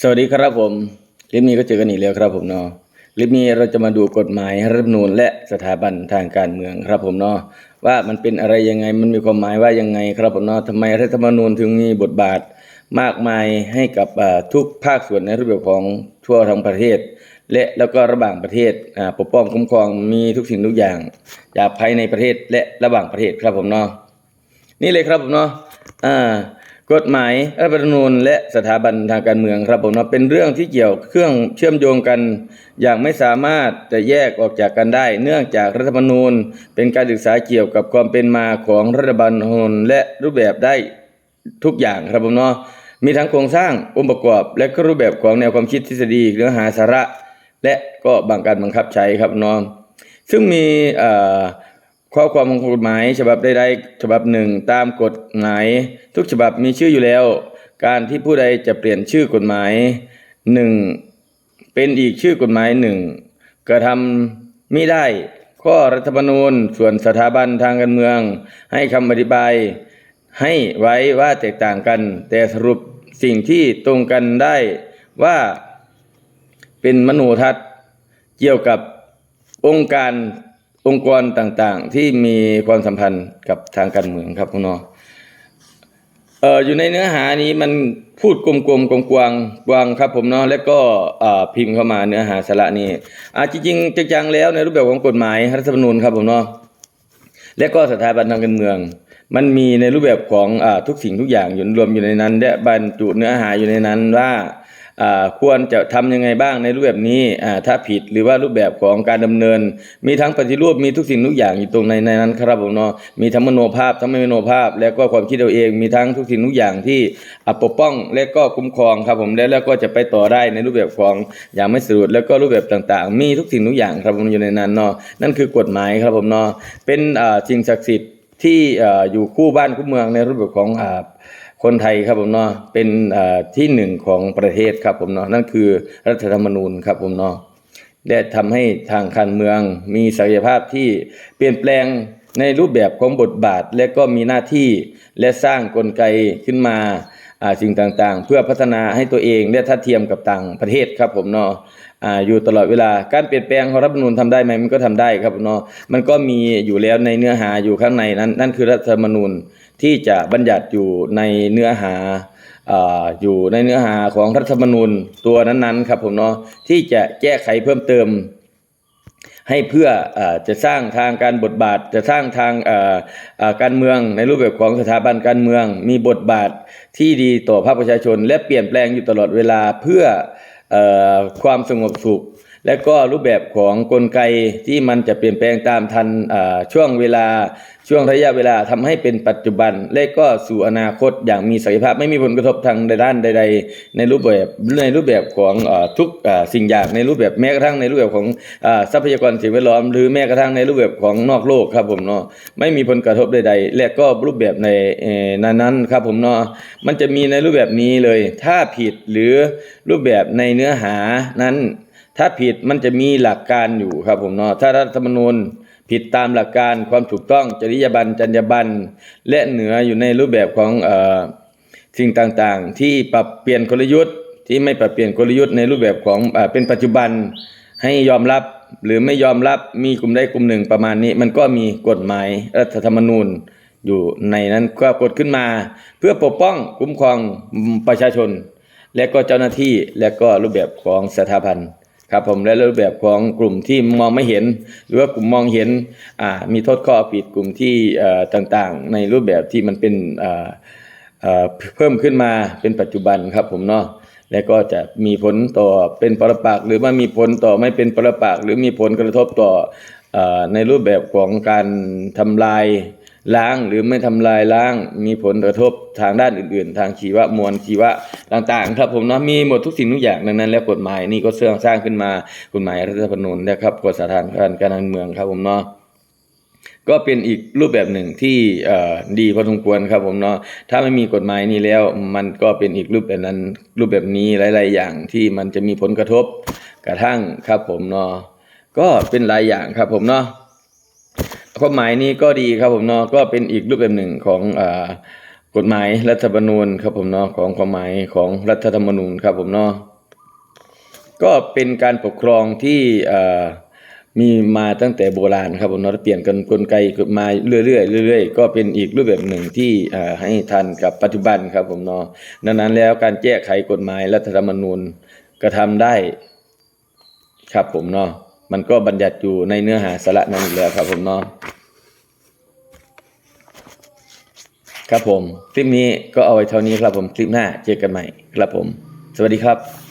สวัสดีครับผมคลิปนี้ก็เจอกันอีกแล้วครับผมเนาะคลิปนี้เราจะมาดูกฎหมายรัฐมนูญและสถาบันทางการเมืองครับผมเนาะว่ามันเป็นอะไรยังไงมันมีความหมายว่ายังไงครับผมเนาะทำไมรัฐธรรมนูญถึงมีบทบาทมากมายให้กับทุกภาคส่วนในรูปแบบของทั่วทั้งประเทศ และแล้วก็ระหว่างประเทศปกป้องคุ้มครองมีทุกสิ่งทุกอย่างจากภายในประเทศและระหว่างประเทศครับผมเนาะนี่เลยครับผมเนาะอ่า กฎหมายรัฐธรรมนูญและสถาบันทางการเมืองครับผมเนาะเป็นเรื่องที่เกี่ยวเครื่องเชื่อมโยงกัน อย่างไม่สามารถจะแยกออกจากกันได้ เนื่องจากรัฐธรรมนูญ เป็นการศึกษาเกี่ยวกับความเป็นมาของรัฐบาลนูญและรูปแบบได้ทุกอย่างครับผมเนาะมีทั้งโครงสร้างองค์ประกอบ และก็รูปแบบของแนวความคิดทฤษฎีเนื้อหาสาระ และก็บางการบังคับใช้ครับเนาะซึ่งมีเอ่อ ข้อความของกฎหมาย ฉบับใดๆฉบับหนึ่งตามกฎหมาย ทุกฉบับมีชื่ออยู่แล้ว การที่ผู้ใดจะเปลี่ยนชื่อกฎหมายหนึ่งเป็นอีกชื่อกฎหมายหนึ่งกระทำไมิได้ ข้อรัฐธรรมนูญส่วนสถาบันทางการเมือง ให้คำอธิบาย ให้ไว้ว่าแตกต่างกัน แต่สรุปสิ่งที่ตรงกันได้ว่าเป็นมโนทัศน์เกี่ยวกับองค์การ องค์กรต่างๆ ที่มีความสัมพันธ์กับทางการเมืองครับคุณนอเอ่ออยู่ในเนื้อหานี้มันพูดกลมๆกลวางกวางครับผมเนาะแล้วก็อ่าพิมพ์เข้ามาเนื้อหาสาระนี้อ่าจริงๆจังๆแล้วในรูปแบบของกฎหมายรัฐธรรมนูญครับผมเนาะและก็สถาบันทางการเมือง มันมีในรูปแบบของอาทุกสิ่งทุกอย่างอยู่รวมอยู่ในนั้นและบรรจุเนื้อหาอยู่ในนั้นว่า ควรจะทำยังไงบ้างในรูปแบบนี้ถ้าผิดหรือว่ารูปแบบของการดำเนิน มีทั้งปฏิรูปมีทุกสิ่งทุกอย่างอยู่ตรงในในนั้นครับผมเนาะมีทั้งมโนภาพทั้งไม่มโนภาพ และก็ความคิดเราเองมีทั้งทุกสิ่งทุกอย่างที่ปกป้องและก็คุ้มครองครับผมและแล้วก็จะไปต่อได้ในรูปแบบของอย่างไม่สุดแล้วก็รูปแบบต่างๆ มีทุกสิ่งทุกอย่างครับผมอยู่ในนั้นเนาะนั่นคือกฎหมายครับผมเนาะเป็นสิ่งศักดิ์สิทธิ์ที่อยู่คู่บ้านคู่เมืองในรูปแบบของ คนไทยครับผมเนาะเป็นที่หนึ่งของประเทศครับผมเนาะนั่นคือรัฐธรรมนูญครับผมเนาะและทำให้ทางการเมืองมีศักยภาพที่เปลี่ยนแปลงในรูปแบบของบทบาท และก็มีหน้าที่และสร้างกลไกขึ้นมา สิ่งต่างๆ เพื่อพัฒนาให้ตัวเองและทัดเทียมกับต่างประเทศครับผมเนาะอ่าอยู่ตลอดเวลาการเปลี่ยนแปลงของรัฐธรรมนูญทำได้ไหมมันก็ทำได้ครับเนาะมันก็มีอยู่แล้วในเนื้อหาอยู่ข้างในนั้นนั่นคือรัฐธรรมนูญที่จะบัญญัติอยู่ในเนื้อหาอ่าอยู่ในเนื้อหาของรัฐธรรมนูญตัวนั้นๆครับผมเนาะที่จะแก้ไขเพิ่มเติม ให้เพื่ออจะสร้างทางการบทบาท จะสร้างทางการเมืองในรูปแบบของสถาบันการเมือง มีบทบาทที่ดีต่อภาคประชาชน และเปลี่ยนแปลงอยู่ตลอดเวลาเพื่ออความสงบสุข และก็รูปแบบของกลไกที่มันจะเปลี่ยนแปลงตามทันช่วงเวลาช่วงระยะเวลาทำให้เป็นปัจจุบัน และก็สู่อนาคตอย่างมีศักยภาพไม่มีผลกระทบทางใดด้านใด ๆ ในรูปแบบในรูปแบบของอทุกสิ่งอย่างในรูปแบบแม้กระทั่งในรูปแบบของทรัพยากรสิ่งแวดล้อม หรือแม้กระทั่งในรูปแบบของนอกโลกครับผมเนาะไม่มีผลกระทบใด ๆ และก็รูปแบบในนั้นๆครับผมเนาะมันจะมีในรูปแบบนี้เลย ถ้าผิดหรือรูปแบบในเนื้อหานั้น ถ้าผิดมันจะมีหลักการอยู่ครับผมเนาะถ้ารัฐธรรมนูญผิดตามหลักการความถูกต้องจริยบัญจรรยาบรรณและเหนืออยู่ในรูปแบบของอ่อสิ่งต่างๆ ที่ปรับเปลี่ยนกลยุทธ์ที่ไม่ปรับเปลี่ยนกลยุทธ์ในรูปแบบของเอ่อเป็นปัจจุบันให้ยอมรับหรือไม่ยอมรับมีกลุ่มใดกลุ่มหนึ่งประมาณนี้ มันก็มีกฎหมายรัฐธรรมนูญอยู่ในนั้นก็กดขึ้นมา เพื่อปกป้องคุ้มครองประชาชน และก็เจ้าหน้าที่และก็รูปแบบของสถาบัน ครับผมและรูปแบบของกลุ่มที่มองไม่เห็น หรือว่ากลุ่มมองเห็นมีโทษข้อผิดกลุ่มที่ต่างๆ ในรูปแบบที่มันเป็นเพิ่มขึ้นมาเป็นปัจจุบันครับผมเนาะและก็จะมีผลต่อเป็นปรปักหรือว่ามีผลต่อไม่เป็นปรปักหรือมีผลกระทบต่อเอ่อในรูปแบบของการทำลาย ล้างหรือไม่ทำลายล้างมีผลกระทบทางด้านอื่น ๆ ทางชีวมวลชีวะต่างๆ ครับผมเนาะมีหมดทุกสิ่งทุกอย่างดังนั้น แล้วกฎหมายนี่ก็เสื่องสร้างขึ้นมากฎหมายรัฐธรรมนูญนะครับกฎสถานการการเมืองครับผมเนาะก็เป็นอีกรูปแบบหนึ่งที่ดีพอสมควรครับผมเนาะถ้าไม่มีกฎหมายนี้แล้วมันก็เป็นอีกรูปแบบนั้นรูปแบบนี้หลาย ๆ อย่างที่มันจะมีผลกระทบกระทั่งครับผมเนาะก็เป็นหลายอย่างครับผมเนาะ ความหมายนี้ก็ดีครับผมเนาะก็เป็นอีกรูปแบบหนึ่งของอ่ากฎหมายรัฐธรรมนูญครับผมเนาะของความหมายของรัฐธรรมนูญครับผมเนาะก็เป็นการปกครองที่อ่อมีมาตั้งแต่โบราณครับผมเนาะเปลี่ยนกันกลไกมาเรื่อยๆเรื่อยๆก็เป็นอีกรูปแบบหนึ่งที่ให้ทันกับปัจจุบันครับผมเนาะดังนั้นแล้วการแก้ไขกฎหมายรัฐธรรมนูญกระทำได้ครับผมเนาะ มันก็บัญญัติอยู่ในเนื้อหาสาระนั้นอยู่แล้วครับผมเนาะครับผม คลิปนี้ก็เอาไว้เท่านี้ครับผมคลิปหน้าเจอกันใหม่ครับผม สวัสดีครับ